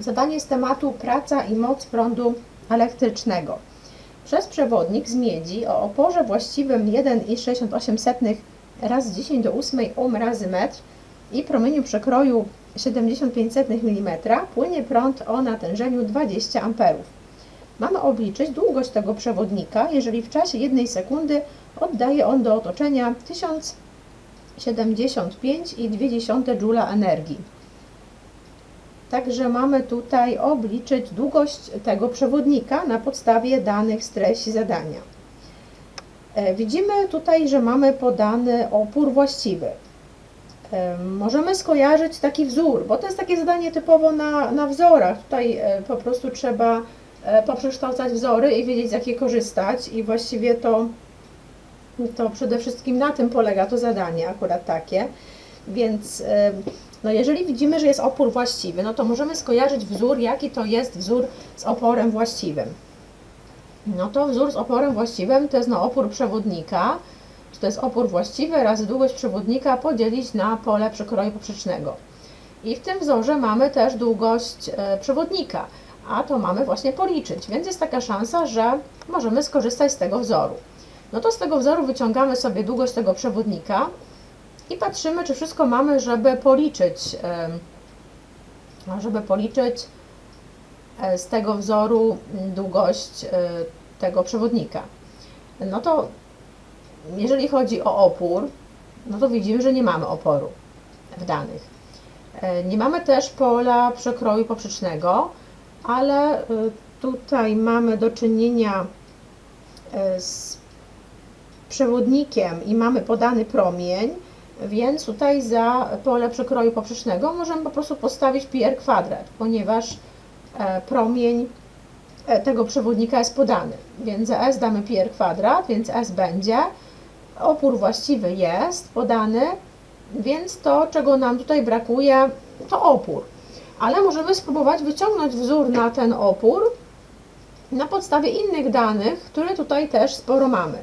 Zadanie z tematu praca i moc prądu elektrycznego. Przez przewodnik z miedzi o oporze właściwym 1,68 razy 10 do 8 ohm razy metr i promieniu przekroju 75 mm płynie prąd o natężeniu 20 A. Mamy obliczyć długość tego przewodnika, jeżeli w czasie 1 sekundy oddaje on do otoczenia 1075,2 Joule energii. Także mamy tutaj obliczyć długość tego przewodnika na podstawie danych z treści zadania. E, Widzimy tutaj, że mamy podany opór właściwy. E, Możemy skojarzyć taki wzór, bo to jest takie zadanie typowo na, na wzorach. Tutaj e, po prostu trzeba poprzekształcać wzory i wiedzieć z jakie korzystać i właściwie to, to przede wszystkim na tym polega to zadanie, akurat takie. Więc no jeżeli widzimy, że jest opór właściwy, no to możemy skojarzyć wzór, jaki to jest wzór z oporem właściwym. No to wzór z oporem właściwym to jest no opór przewodnika, czy to jest opór właściwy razy długość przewodnika podzielić na pole przekroju poprzecznego. I w tym wzorze mamy też długość e, przewodnika, a to mamy właśnie policzyć, więc jest taka szansa, że możemy skorzystać z tego wzoru. No to z tego wzoru wyciągamy sobie długość tego przewodnika i patrzymy, czy wszystko mamy, żeby policzyć, em, żeby policzyć e, z tego wzoru długość e, tego przewodnika. No to jeżeli chodzi o opór, no to widzimy, że nie mamy oporu w danych. E, Nie mamy też pola przekroju poprzecznego, ale tutaj mamy do czynienia z przewodnikiem i mamy podany promień, więc tutaj za pole przekroju poprzecznego możemy po prostu postawić pi r kwadrat, ponieważ e, promień e, tego przewodnika jest podany. Więc za S damy pi r kwadrat, więc S będzie. Opór właściwy jest podany, więc to, czego nam tutaj brakuje, to opór. Ale możemy spróbować wyciągnąć wzór na ten opór na podstawie innych danych, które tutaj też sporo mamy.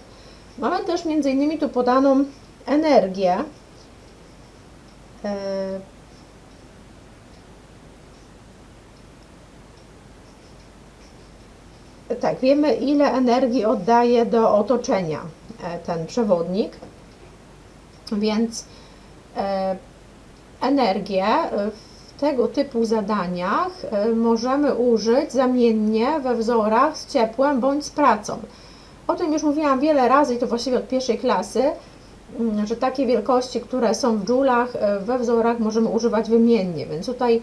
Mamy też między innymi tu podaną energię. E, Tak, wiemy ile energii oddaje do otoczenia e, ten przewodnik, więc e, energię w tego typu zadaniach możemy użyć zamiennie we wzorach z ciepłem bądź z pracą. O tym już mówiłam wiele razy i to właściwie od pierwszej klasy, że takie wielkości, które są w dżulach, e, we wzorach możemy używać wymiennie. Więc tutaj,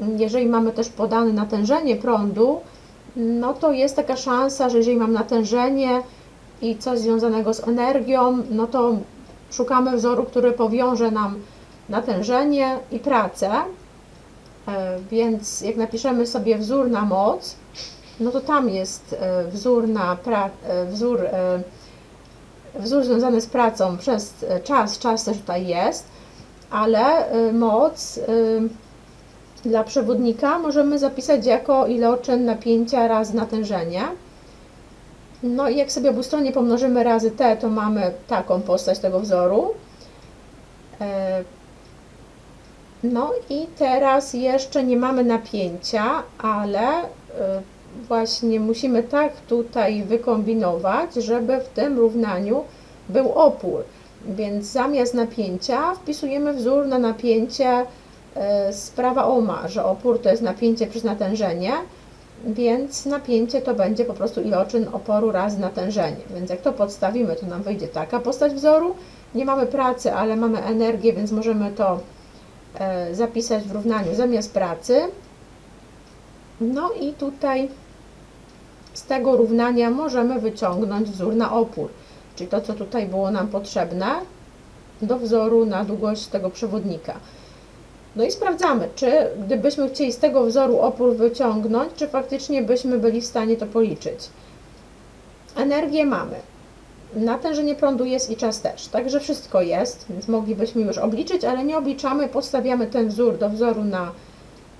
mm, jeżeli mamy też podane natężenie prądu, no to jest taka szansa, że jeżeli mam natężenie i coś związanego z energią, no to szukamy wzoru, który powiąże nam natężenie i pracę. E, Więc jak napiszemy sobie wzór na moc, no to tam jest e, wzór na pra, wzór, wzór związany z pracą przez e, czas, czas też tutaj jest, ale e, moc e, dla przewodnika możemy zapisać jako iloczyn napięcia razy natężenie. No i jak sobie obustronnie pomnożymy razy t, to mamy taką postać tego wzoru. No i teraz jeszcze nie mamy napięcia, ale właśnie musimy tak tutaj wykombinować, żeby w tym równaniu był opór. Więc zamiast napięcia wpisujemy wzór na napięcie e, z prawa ohma, że opór to jest napięcie przez natężenie, więc napięcie to będzie po prostu iloczyn oporu razy natężenie. Więc jak to podstawimy, to nam wyjdzie taka postać wzoru. Nie mamy pracy, ale mamy energię, więc możemy to e, zapisać w równaniu zamiast pracy. No i tutaj z tego równania możemy wyciągnąć wzór na opór, czyli to, co tutaj było nam potrzebne do wzoru na długość tego przewodnika. No i sprawdzamy, czy gdybyśmy chcieli z tego wzoru opór wyciągnąć, czy faktycznie byśmy byli w stanie to policzyć. Energię mamy. Natężenie prądu jest i czas też. Także wszystko jest, więc moglibyśmy już obliczyć, ale nie obliczamy, podstawiamy ten wzór do wzoru na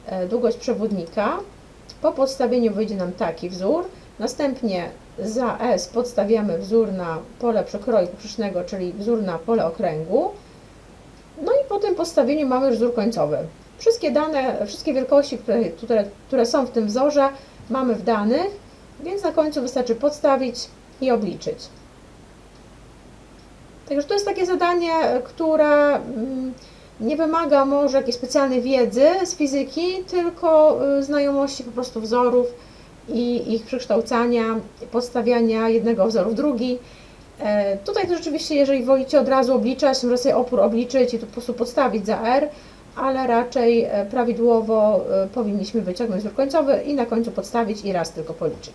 e, długość przewodnika. Po podstawieniu wyjdzie nam taki wzór. Następnie za S podstawiamy wzór na pole przekroju poprzecznego, czyli wzór na pole okręgu. No i po tym postawieniu mamy już wzór końcowy. Wszystkie dane, wszystkie wielkości, które, które, które są w tym wzorze, mamy w danych, więc na końcu wystarczy podstawić i obliczyć. Także to jest takie zadanie, które mm, nie wymaga może jakiejś specjalnej wiedzy z fizyki, tylko y, znajomości po prostu wzorów i ich przekształcania, podstawiania jednego wzoru w drugi. E, Tutaj to rzeczywiście, jeżeli wolicie od razu obliczać, można sobie opór obliczyć i tu po prostu podstawić za R, ale raczej e, prawidłowo e, powinniśmy wyciągnąć wzór końcowy i na końcu podstawić i raz tylko policzyć.